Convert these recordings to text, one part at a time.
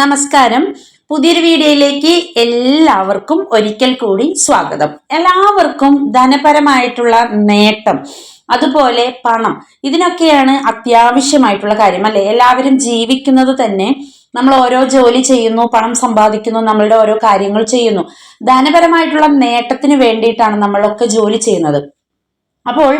നമസ്കാരം. പുതിയൊരു വീഡിയോയിലേക്ക് എല്ലാവർക്കും ഒരിക്കൽ കൂടി സ്വാഗതം. എല്ലാവർക്കും ധനപരമായിട്ടുള്ള നേട്ടം അതുപോലെ പണം ഇതിനൊക്കെയാണ് അത്യാവശ്യമായിട്ടുള്ള കാര്യം അല്ലെ? എല്ലാവരും ജീവിക്കുന്നത് തന്നെ നമ്മൾ ഓരോ ജോലി ചെയ്യുന്നു പണം സമ്പാദിക്കുന്നു നമ്മളുടെ ഓരോ കാര്യങ്ങൾ ചെയ്യുന്നു. ധനപരമായിട്ടുള്ള നേട്ടത്തിന് വേണ്ടിയിട്ടാണ് നമ്മളൊക്കെ ജോലി ചെയ്യുന്നത്. അപ്പോൾ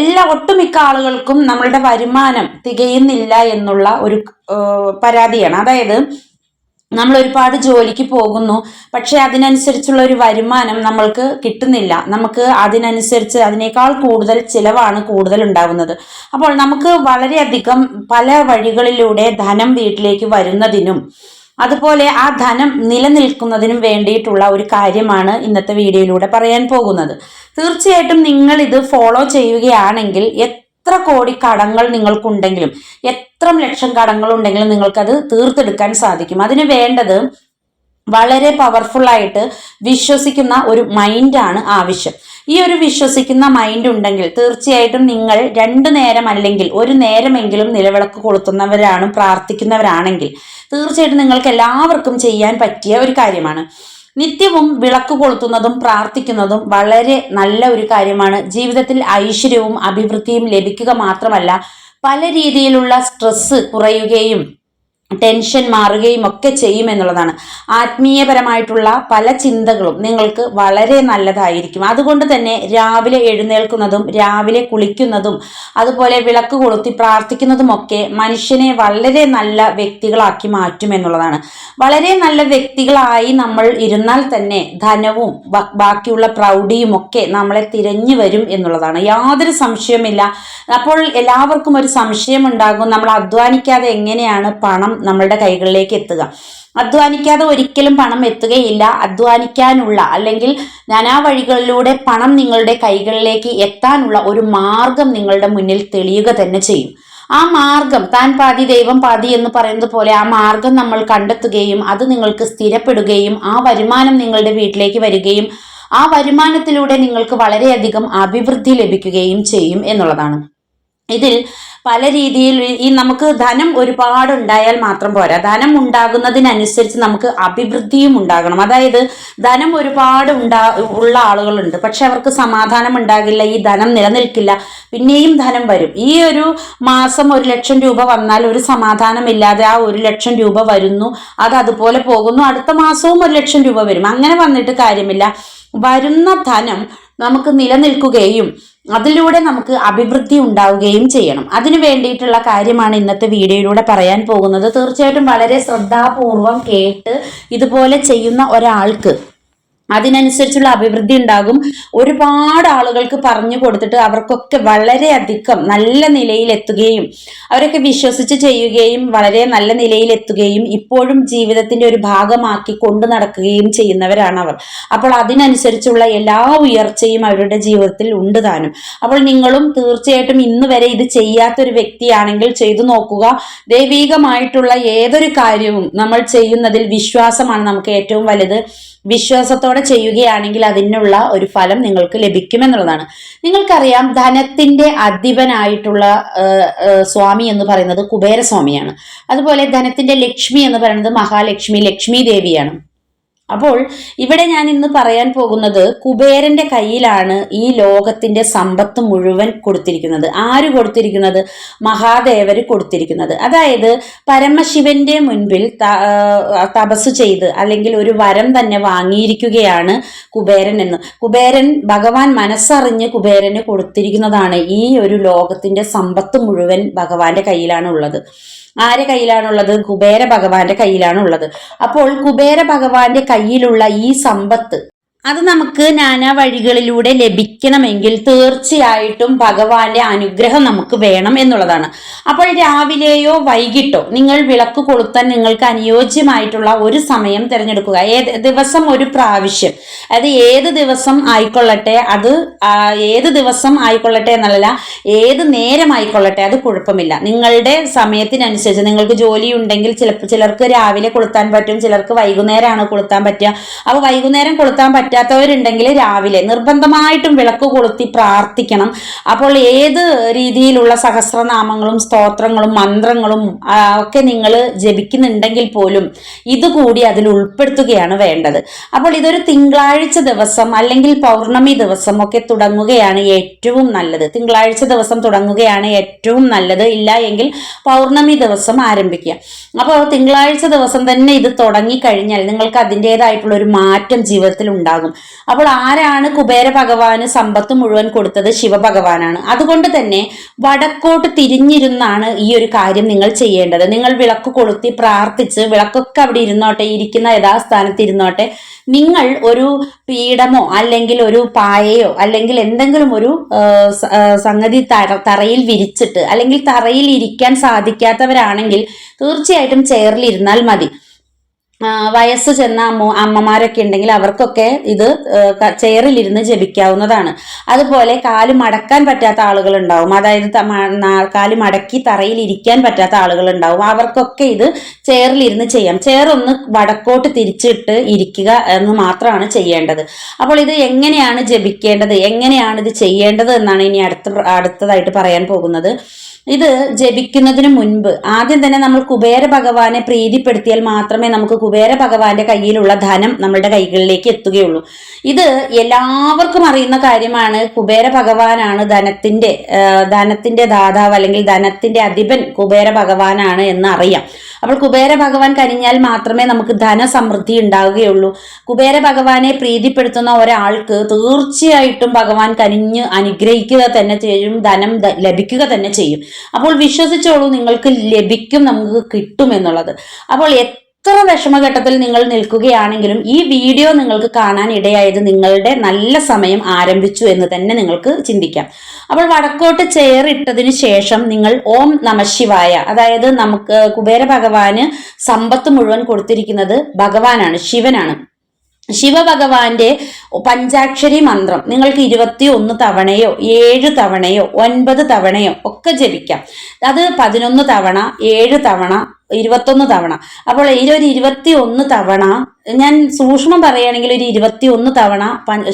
എല്ലാ ഒട്ടുമിക്ക ആളുകൾക്കും നമ്മളുടെ വരുമാനം തികയുന്നില്ല എന്നുള്ള ഒരു പരാതിയാണ്. അതായത് നമ്മൾ ഒരുപാട് ജോലിക്ക് പോകുന്നു. പക്ഷെ അതിനനുസരിച്ചുള്ള ഒരു വരുമാനം നമ്മൾക്ക് കിട്ടുന്നില്ല. നമുക്ക് അതിനനുസരിച്ച് അതിനേക്കാൾ കൂടുതൽ ചിലവാണ് കൂടുതൽ ഉണ്ടാവുന്നത്. അപ്പോൾ നമുക്ക് വളരെയധികം പല വഴികളിലൂടെ ധനം വീട്ടിലേക്ക് വരുന്നതിനും അതുപോലെ ആ ധനം നിലനിൽക്കുന്നതിനും വേണ്ടിയിട്ടുള്ള ഒരു കാര്യമാണ് ഇന്നത്തെ വീഡിയോയിലൂടെ പറയാൻ പോകുന്നത്. തീർച്ചയായിട്ടും നിങ്ങൾ ഇത് ഫോളോ ചെയ്യുകയാണെങ്കിൽ എത്ര കോടി കടങ്ങൾ നിങ്ങൾക്കുണ്ടെങ്കിലും എത്ര ലക്ഷം കടങ്ങൾ ഉണ്ടെങ്കിലും നിങ്ങൾക്കത് തീർത്തെടുക്കാൻ സാധിക്കും. അതിന് വേണ്ടത് വളരെ പവർഫുൾ ആയിട്ട് വിശ്വസിക്കുന്ന ഒരു മൈൻഡാണ് ആവശ്യം. ഈ ഒരു വിശ്വസിക്കുന്ന മൈൻഡ് ഉണ്ടെങ്കിൽ തീർച്ചയായിട്ടും നിങ്ങൾ രണ്ടു നേരം അല്ലെങ്കിൽ ഒരു നേരമെങ്കിലും നിലവിളക്ക് കൊളുത്തുന്നവരാണ് പ്രാർത്ഥിക്കുന്നവരാണെങ്കിൽ തീർച്ചയായിട്ടും നിങ്ങൾക്ക് എല്ലാവർക്കും ചെയ്യാൻ പറ്റിയ ഒരു കാര്യമാണ്. നിത്യവും വിളക്ക് കൊളുത്തുന്നതും പ്രാർത്ഥിക്കുന്നതും വളരെ നല്ല ഒരു കാര്യമാണ്. ജീവിതത്തിൽ ഐശ്വര്യവും അഭിവൃദ്ധിയും ലഭിക്കുക മാത്രമല്ല പല രീതിയിലുള്ള സ്ട്രെസ് കുറയുകയും ടെൻഷൻ മാറുകയും ഒക്കെ ചെയ്യും എന്നുള്ളതാണ്. ആത്മീയപരമായിട്ടുള്ള പല ചിന്തകളും നിങ്ങൾക്ക് വളരെ നല്ലതായിരിക്കും. അതുകൊണ്ട് തന്നെ രാവിലെ എഴുന്നേൽക്കുന്നതും രാവിലെ കുളിക്കുന്നതും അതുപോലെ വിളക്ക് കൊളുത്തി പ്രാർത്ഥിക്കുന്നതും ഒക്കെ മനുഷ്യനെ വളരെ നല്ല വ്യക്തികളാക്കി മാറ്റും എന്നുള്ളതാണ്. വളരെ നല്ല വ്യക്തികളായി നമ്മൾ ഇരുന്നാൽ തന്നെ ധനവും ബാക്കിയുള്ള പ്രൗഢിയും ഒക്കെ നമ്മളെ തിരഞ്ഞു വരും എന്നുള്ളതാണ്. യാതൊരു സംശയമില്ല അപ്പോൾ എല്ലാവർക്കും ഒരു സംശയം ഉണ്ടാകും. നമ്മൾ അധ്വാനിക്കാതെ എങ്ങനെയാണ് പണം നമ്മളുടെ കൈകളിലേക്ക് എത്തുക. അധ്വാനിക്കാതെ ഒരിക്കലും പണം എത്തുകയില്ല. അധ്വാനിക്കാനുള്ള അല്ലെങ്കിൽ നാനാ വഴികളിലൂടെ പണം നിങ്ങളുടെ കൈകളിലേക്ക് എത്താനുള്ള ഒരു മാർഗം നിങ്ങളുടെ മുന്നിൽ തെളിയുക തന്നെ ചെയ്യും. ആ മാർഗം താൻ പാതി ദൈവം പാതി എന്ന് പറയുന്നത് പോലെ ആ മാർഗം നമ്മൾ കണ്ടെത്തുകയും അത് നിങ്ങൾക്ക് സ്ഥിരപ്പെടുകയും ആ വരുമാനം നിങ്ങളുടെ വീട്ടിലേക്ക് വരികയും ആ വരുമാനത്തിലൂടെ നിങ്ങൾക്ക് വളരെയധികം അഭിവൃദ്ധി ലഭിക്കുകയും ചെയ്യും എന്നുള്ളതാണ്. ഇതിൽ പല രീതിയിൽ ഈ നമുക്ക് ധനം ഒരുപാട് ഉണ്ടായാൽ മാത്രം പോരാ. ധനം ഉണ്ടാകുന്നതിനനുസരിച്ച് നമുക്ക് അഭിവൃദ്ധിയും ഉണ്ടാകണം. അതായത് ധനം ഒരുപാട് ഉണ്ടാ ഉള്ള ആളുകളുണ്ട്. പക്ഷെ അവർക്ക് സമാധാനം ഉണ്ടാകില്ല ഈ ധനം നിലനിൽക്കില്ല പിന്നെയും ധനം വരും. ഈ ഒരു മാസം ഒരു ലക്ഷം രൂപ വന്നാൽ ഒരു സമാധാനമില്ലാതെ ആ ഒരു ലക്ഷം രൂപ വരുന്നു അത് അതുപോലെ പോകുന്നു. അടുത്ത മാസവും ഒരു ലക്ഷം രൂപ വരും. അങ്ങനെ വന്നിട്ട് കാര്യമില്ല. വരുന്ന ധനം നമുക്ക് നിലനിൽക്കുകയും അതിലൂടെ നമുക്ക് അഭിവൃദ്ധി ഉണ്ടാവുകയും ചെയ്യണം. അതിനു വേണ്ടിയിട്ടുള്ള കാര്യമാണ് ഇന്നത്തെ വീഡിയോയിലൂടെ പറയാൻ പോകുന്നത്. തീർച്ചയായിട്ടും വളരെ ശ്രദ്ധാപൂർവം കേട്ട് ഇതുപോലെ ചെയ്യുന്ന ഒരാൾക്ക് അതിനനുസരിച്ചുള്ള അഭിവൃദ്ധി ഉണ്ടാകും. ഒരുപാട് ആളുകൾക്ക് പറഞ്ഞു കൊടുത്തിട്ട് അവർക്കൊക്കെ വളരെയധികം നല്ല നിലയിൽ എത്തുകയും അവരൊക്കെ വിശ്വസിച്ച് ചെയ്യുകയും വളരെ നല്ല നിലയിൽ എത്തുകയും ഇപ്പോഴും ജീവിതത്തിന്റെ ഒരു ഭാഗമാക്കി കൊണ്ടു നടക്കുകയും ചെയ്യുന്നവരാണ് അവർ. അപ്പോൾ അതിനനുസരിച്ചുള്ള എല്ലാ ഉയർച്ചയും അവരുടെ ജീവിതത്തിൽ ഉണ്ട് താനും. അപ്പോൾ നിങ്ങളും തീർച്ചയായിട്ടും ഇന്ന് വരെ ഇത് ചെയ്യാത്തൊരു വ്യക്തിയാണെങ്കിൽ ചെയ്തു നോക്കുക. ദൈവീകമായിട്ടുള്ള ഏതൊരു കാര്യവും നമ്മൾ ചെയ്യുന്നതിൽ വിശ്വാസമാണ് നമുക്ക് ഏറ്റവും വലുത്. വിശ്വാസത്തോടെ ചെയ്യുകയാണെങ്കിൽ അതിനുള്ള ഒരു ഫലം നിങ്ങൾക്ക് ലഭിക്കുമെന്നുള്ളതാണ്. നിങ്ങൾക്കറിയാം ധനത്തിന്റെ അധിപനായിട്ടുള്ള സ്വാമി എന്ന് പറയുന്നത് കുബേരസ്വാമിയാണ്. അതുപോലെ ധനത്തിന്റെ ലക്ഷ്മി എന്ന് പറയുന്നത് മഹാലക്ഷ്മി ലക്ഷ്മി ദേവിയാണ്. അപ്പോൾ ഇവിടെ ഞാൻ ഇന്ന് പറയാൻ പോകുന്നത് കുബേരന്റെ കയ്യിലാണ് ഈ ലോകത്തിന്റെ സമ്പത്ത് മുഴുവൻ കൊടുത്തിരിക്കുന്നത്. ആര് കൊടുത്തിരിക്കുന്നത്? മഹാദേവര് കൊടുത്തിരിക്കുന്നത്. അതായത് പരമശിവന്റെ മുൻപിൽ തപസ് ചെയ്ത് അല്ലെങ്കിൽ ഒരു വരം തന്നെ വാങ്ങിയിരിക്കുകയാണ് കുബേരൻ എന്ന്. കുബേരൻ ഭഗവാൻ മനസ്സറിഞ്ഞ് കുബേരന് കൊടുത്തിരിക്കുന്നതാണ് ഈ ഒരു ലോകത്തിന്റെ സമ്പത്ത് മുഴുവൻ ഭഗവാന്റെ കയ്യിലാണ് ഉള്ളത് ആരെ കയ്യിലാണുള്ളത്? കുബേര ഭഗവാന്റെ കയ്യിലാണുള്ളത്. അപ്പോൾ കുബേര ഭഗവാന്റെ കയ്യിലുള്ള ഈ സമ്പത്ത് അത് നമുക്ക് നാനാ വഴികളിലൂടെ ലഭിക്കണമെങ്കിൽ തീർച്ചയായിട്ടും ഭഗവാന്റെ അനുഗ്രഹം നമുക്ക് വേണം എന്നുള്ളതാണ്. അപ്പോൾ രാവിലെയോ വൈകിട്ടോ നിങ്ങൾ വിളക്ക് കൊളുത്താൻ നിങ്ങൾക്ക് അനുയോജ്യമായിട്ടുള്ള ഒരു സമയം തിരഞ്ഞെടുക്കുക. ഏത് ദിവസം ഒരു പ്രാവശ്യം. അതായത് ഏത് ദിവസം ആയിക്കൊള്ളട്ടെ അത് ഏത് ദിവസം ആയിക്കൊള്ളട്ടെ എന്നല്ല ഏത് നേരം ആയിക്കൊള്ളട്ടെ അത് കുഴപ്പമില്ല. നിങ്ങളുടെ സമയത്തിനനുസരിച്ച് നിങ്ങൾക്ക് ജോലി ഉണ്ടെങ്കിൽ ചിലപ്പോൾ ചിലർക്ക് രാവിലെ കൊളുത്താൻ പറ്റും ചിലർക്ക് വൈകുന്നേരമാണ് കൊളുത്താൻ പറ്റുക. അപ്പോൾ വൈകുന്നേരം കൊളുത്താൻ പറ്റാത്തവരുണ്ടെങ്കിൽ രാവിലെ നിർബന്ധമായിട്ടും വിളക്ക് കൊളുത്തി പ്രാർത്ഥിക്കണം. അപ്പോൾ ഏത് രീതിയിലുള്ള സഹസ്രനാമങ്ങളും സ്തോത്രങ്ങളും മന്ത്രങ്ങളും ഒക്കെ നിങ്ങൾ ജപിക്കുന്നുണ്ടെങ്കിൽ പോലും ഇതുകൂടി അതിൽ ഉൾപ്പെടുത്തുകയാണ് വേണ്ടത്. അപ്പോൾ ഇതൊരു തിങ്കളാഴ്ച ദിവസം അല്ലെങ്കിൽ പൗർണമി ദിവസം ഒക്കെ തുടങ്ങുകയാണ് ഏറ്റവും നല്ലത്. തിങ്കളാഴ്ച ദിവസം തുടങ്ങുകയാണ് ഏറ്റവും നല്ലത്. ഇല്ല എങ്കിൽ പൗർണമി ദിവസം ആരംഭിക്കുക. അപ്പോൾ തിങ്കളാഴ്ച ദിവസം തന്നെ ഇത് തുടങ്ങിക്കഴിഞ്ഞാൽ നിങ്ങൾക്ക് അതിന്റെതായിട്ടുള്ള ഒരു മാറ്റം ജീവിതത്തിൽ ഉണ്ടാകും. അപ്പോൾ ആരാണ് കുബേര ഭഗവാന് സമ്പത്ത് മുഴുവൻ കൊടുത്തത്? ശിവഭഗവാനാണ്. അതുകൊണ്ട് തന്നെ വടക്കോട്ട് തിരിഞ്ഞിരുന്നാണ് ഈ ഒരു കാര്യം നിങ്ങൾ ചെയ്യേണ്ടത്. നിങ്ങൾ വിളക്ക് കൊളുത്തി പ്രാർത്ഥിച്ച് വിളക്കൊക്കെ അവിടെ ഇരുന്നോട്ടെ ഇരിക്കുന്ന യഥാസ്ഥാനത്ത് ഇരുന്നോട്ടെ നിങ്ങൾ ഒരു പീഠമോ അല്ലെങ്കിൽ ഒരു പായയോ അല്ലെങ്കിൽ എന്തെങ്കിലും ഒരു സംഗതി തറ തറയിൽ വിരിച്ചിട്ട് അല്ലെങ്കിൽ തറയിൽ ഇരിക്കാൻ സാധിക്കാത്തവരാണെങ്കിൽ തീർച്ചയായിട്ടും ചെയറിൽ ഇരുന്നാൽ മതി. വയസ്സ് ചെന്ന അമ്മ അമ്മമാരൊക്കെ ഉണ്ടെങ്കിൽ അവർക്കൊക്കെ ഇത് ചെയറിലിരുന്ന് ജപിക്കാവുന്നതാണ്. അതുപോലെ കാൽ മടക്കാൻ പറ്റാത്ത ആളുകൾ ഉണ്ടാവും അതായത് കാൽ മടക്കി തറയിൽ ഇരിക്കാൻ പറ്റാത്ത ആളുകൾ ഉണ്ടാവും അവർക്കൊക്കെ ഇത് ചെയറിലിരുന്ന് ചെയ്യാം. ചെയർ ഒന്ന് വടക്കോട്ട് തിരിച്ചിട്ട് ഇരിക്കുക എന്ന് മാത്രമാണ് ചെയ്യേണ്ടത്. അപ്പോൾ ഇത് എങ്ങനെയാണ് ജപിക്കേണ്ടത്? എങ്ങനെയാണ് ഇത് ചെയ്യേണ്ടത് എന്നാണ് ഇനി അടുത്ത അടുത്തതായിട്ട് പറയാൻ പോകുന്നത്. ഇത് ജപിക്കുന്നതിന് മുൻപ് ആദ്യം തന്നെ നമ്മൾ കുബേര ഭഗവാനെ പ്രീതിപ്പെടുത്തിയാൽ മാത്രമേ നമുക്ക് കുബേര ഭഗവാന്റെ കയ്യിലുള്ള ധനം നമ്മളുടെ കൈകളിലേക്ക് എത്തുകയുള്ളൂ. ഇത് എല്ലാവർക്കും അറിയുന്ന കാര്യമാണ്. കുബേര ഭഗവാനാണ് ധനത്തിന്റെ ധനത്തിന്റെ ദാതാവ് അല്ലെങ്കിൽ ധനത്തിന്റെ അധിപൻ കുബേര ഭഗവാനാണ് എന്ന് അറിയാം. അപ്പോൾ കുബേര ഭഗവാൻ കനിഞ്ഞാൽ മാത്രമേ നമുക്ക് ധനസമൃദ്ധി ഉണ്ടാവുകയുള്ളൂ. കുബേര ഭഗവാനെ പ്രീതിപ്പെടുത്തുന്ന ഒരാൾക്ക് തീർച്ചയായിട്ടും ഭഗവാൻ കനിഞ്ഞ് അനുഗ്രഹിക്കുക തന്നെ ചെയ്യും ധനം ലഭിക്കുക തന്നെ ചെയ്യും. അപ്പോൾ വിശ്വസിച്ചോളൂ നിങ്ങൾക്ക് ലഭിക്കും നമുക്ക് കിട്ടും എന്നുള്ളത്. അപ്പോൾ എത്ര വിഷമഘട്ടത്തിൽ നിങ്ങൾ നിൽക്കുകയാണെങ്കിലും ഈ വീഡിയോ നിങ്ങൾക്ക് കാണാൻ ഇടയായത് നിങ്ങളുടെ നല്ല സമയം ആരംഭിച്ചു എന്ന് തന്നെ നിങ്ങൾക്ക് ചിന്തിക്കാം. അപ്പോൾ വടക്കോട്ട് ചേറിട്ടതിന് ശേഷം നിങ്ങൾ ഓം നമശിവായ അതായത് നമുക്ക് കുബേര ഭഗവാന് സമ്പത്ത് മുഴുവൻ കൊടുത്തിരിക്കുന്നത് ഭഗവാനാണ് ശിവനാണ്. ശിവഭഗവാന്റെ പഞ്ചാക്ഷരി മന്ത്രം. നിങ്ങൾക്ക് ഇരുപത്തി ഒന്ന് തവണയോ ഏഴ് തവണയോ ഒൻപത് തവണയോ ഒക്കെ ജപിക്കാം. അത് പതിനൊന്ന് തവണ ഏഴ് തവണ ഇരുപത്തൊന്ന് തവണ. അപ്പോൾ ഒരു ഇരുപത്തി ഒന്ന് തവണ ഞാൻ സൂക്ഷ്മം പറയുകയാണെങ്കിൽ ഒരു ഇരുപത്തി ഒന്ന് തവണ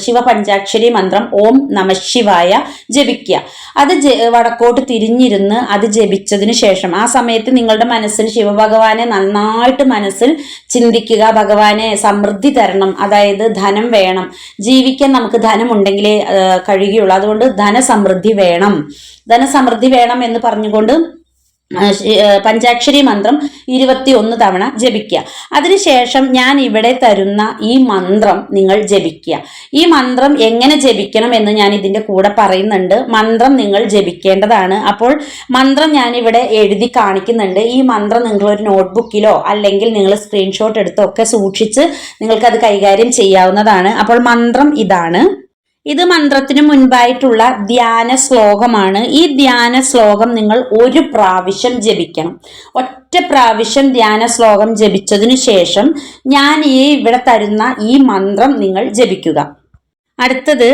ശിവ പഞ്ചാക്ഷരി മന്ത്രം ഓം നമശിവായ ജപിക്കുക. അത് വടക്കോട്ട് തിരിഞ്ഞിരുന്ന് അത് ജപിച്ചതിന് ശേഷം ആ സമയത്ത് നിങ്ങളുടെ മനസ്സിൽ ശിവഭഗവാനെ നന്നായിട്ട് മനസ്സിൽ ചിന്തിക്കുക ഭഗവാനെ സമൃദ്ധി തരണം അതായത് ധനം വേണം. ജീവിക്കാൻ നമുക്ക് ധനം ഉണ്ടെങ്കിലേ കഴിയുകയുള്ളൂ. അതുകൊണ്ട് ധനസമൃദ്ധി വേണം. ധനസമൃദ്ധി വേണം എന്ന് പറഞ്ഞുകൊണ്ട് പഞ്ചാക്ഷരി മന്ത്രം ഇരുപത്തി ഒന്ന് തവണ ജപിക്കുക. അതിനുശേഷം ഞാൻ ഇവിടെ തരുന്ന ഈ മന്ത്രം നിങ്ങൾ ജപിക്കുക. ഈ മന്ത്രം എങ്ങനെ ജപിക്കണം എന്ന് ഞാൻ ഇതിന്റെ കൂടെ പറയുന്നുണ്ട്. മന്ത്രം നിങ്ങൾ ജപിക്കേണ്ടതാണ്. അപ്പോൾ മന്ത്രം ഞാൻ ഇവിടെ എഴുതി കാണിക്കുന്നുണ്ട്. ഈ മന്ത്രം നിങ്ങൾ ഒരു നോട്ട്ബുക്കിലോ അല്ലെങ്കിൽ നിങ്ങൾ സ്ക്രീൻഷോട്ട് എടുത്തോ ഒക്കെ സൂക്ഷിച്ച് നിങ്ങൾക്കത് കൈകാര്യം ചെയ്യാവുന്നതാണ്. അപ്പോൾ മന്ത്രം ഇതാണ്. ഇത് മന്ത്രത്തിന് മുൻപായിട്ടുള്ള ധ്യാന ശ്ലോകമാണ്. ഈ ധ്യാന ശ്ലോകം നിങ്ങൾ ഒരു പ്രാവശ്യം ജപിക്കണം. ഒറ്റ പ്രാവശ്യം ധ്യാന ശ്ലോകം ജപിച്ചതിനു ശേഷം ഞാൻ ഈ ഇവിടെ തരുന്ന ഈ മന്ത്രം നിങ്ങൾ ജപിക്കുക. അടുത്തത്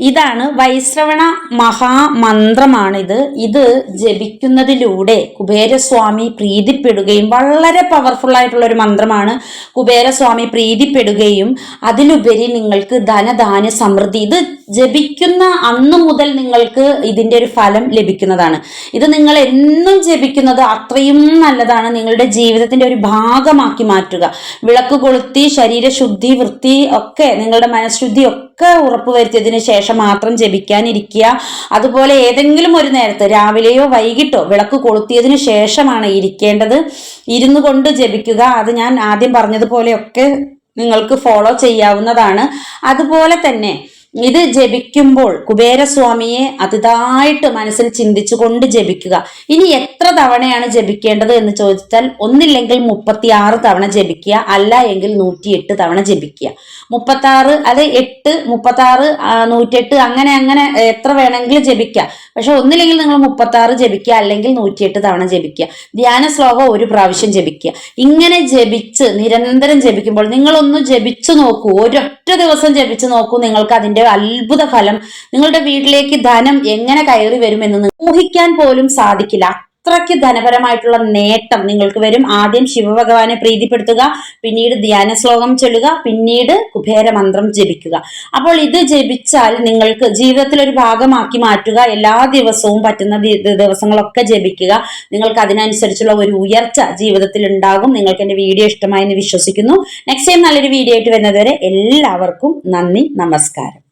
ഇതാണ് വൈശ്രവണ മഹാമന്ത്രമാണിത്. ഇത് ജപിക്കുന്നതിലൂടെ കുബേരസ്വാമി പ്രീതിപ്പെടുകയും വളരെ പവർഫുൾ ആയിട്ടുള്ള ഒരു മന്ത്രമാണ്. കുബേരസ്വാമി പ്രീതിപ്പെടുകയും അതിലുപരി നിങ്ങൾക്ക് ധനധാന്യ സമൃദ്ധി ഇത് ജപിക്കുന്ന അന്ന് മുതൽ നിങ്ങൾക്ക് ഇതിന്റെ ഒരു ഫലം ലഭിക്കുന്നതാണ്. ഇത് നിങ്ങൾ എന്നും ജപിക്കുന്നത് അത്രയും നല്ലതാണ്. നിങ്ങളുടെ ജീവിതത്തിന്റെ ഒരു ഭാഗമാക്കി മാറ്റുക. വിളക്ക് കൊളുത്തി ശരീരശുദ്ധി വൃത്തി ഒക്കെ നിങ്ങളുടെ മനഃശുദ്ധി ഒക്കെ ഉറപ്പുവരുത്തിയതിനു ശേഷം മാത്രം ജപിക്കാനിരിക്കുക. അതുപോലെ ഏതെങ്കിലും ഒരു നേരത്ത് രാവിലെയോ വൈകിട്ടോ വിളക്ക് കൊളുത്തിയതിനു ശേഷമാണ് ഇരിക്കേണ്ടത്. ഇരുന്നു കൊണ്ട് ജപിക്കുക. അത് ഞാൻ ആദ്യം പറഞ്ഞതുപോലെയൊക്കെ നിങ്ങൾക്ക് ഫോളോ ചെയ്യാവുന്നതാണ്. അതുപോലെ തന്നെ ഇത് ജപിക്കുമ്പോൾ കുബേരസ്വാമിയെ അതിതായിട്ട് മനസ്സിൽ ചിന്തിച്ചുകൊണ്ട് ജപിക്കുക. ഇനി എത്ര തവണയാണ് ജപിക്കേണ്ടത് എന്ന് ചോദിച്ചാൽ ഒന്നില്ലെങ്കിൽ മുപ്പത്തിയാറ് തവണ ജപിക്കുക അല്ല എങ്കിൽ നൂറ്റിയെട്ട് തവണ ജപിക്കുക. മുപ്പത്താറ് അത് എട്ട് മുപ്പത്താറ് നൂറ്റിയെട്ട് അങ്ങനെ അങ്ങനെ എത്ര വേണമെങ്കിലും ജപിക്കുക പക്ഷെ ഒന്നില്ലെങ്കിൽ നിങ്ങൾ മുപ്പത്താറ് ജപിക്കുക അല്ലെങ്കിൽ നൂറ്റിയെട്ട് തവണ ജപിക്കുക. ധ്യാന ശ്ലോകം ഒരു പ്രാവശ്യം ജപിക്കുക. ഇങ്ങനെ ജപിച്ച് നിരന്തരം ജപിക്കുമ്പോൾ നിങ്ങളൊന്ന് ജപിച്ചു നോക്കൂ. ഒരൊറ്റ ദിവസം ജപിച്ചു നോക്കൂ നിങ്ങൾക്ക് അതിന്റെ അത്ഭുത ഫലം നിങ്ങളുടെ വീട്ടിലേക്ക് ധനം എങ്ങനെ കയറി വരുമെന്ന് ഊഹിക്കാൻ പോലും സാധിക്കില്ല. അത്രയ്ക്ക് ധനപരമായിട്ടുള്ള നേട്ടം നിങ്ങൾക്ക് വരും. ആദ്യം ശിവഭഗവാനെ പ്രീതിപ്പെടുത്തുക പിന്നീട് ധ്യാന ശ്ലോകം ചൊല്ലുക പിന്നീട് കുബേര മന്ത്രം ജപിക്കുക. അപ്പോൾ ഇത് ജപിച്ചാൽ നിങ്ങൾക്ക് ജീവിതത്തിൽ ഒരു ഭാഗമാക്കി മാറ്റുക എല്ലാ ദിവസവും പറ്റുന്ന ദിവസങ്ങളൊക്കെ ജപിക്കുക. നിങ്ങൾക്ക് അതിനനുസരിച്ചുള്ള ഒരു ഉയർച്ച ജീവിതത്തിൽ ഉണ്ടാകും. നിങ്ങൾക്ക് എന്റെ വീഡിയോ ഇഷ്ടമായി എന്ന് വിശ്വസിക്കുന്നു. നെക്സ്റ്റ് ടൈം നല്ലൊരു വീഡിയോ ആയിട്ട് വരുന്നതുവരെ എല്ലാവർക്കും നന്ദി നമസ്കാരം.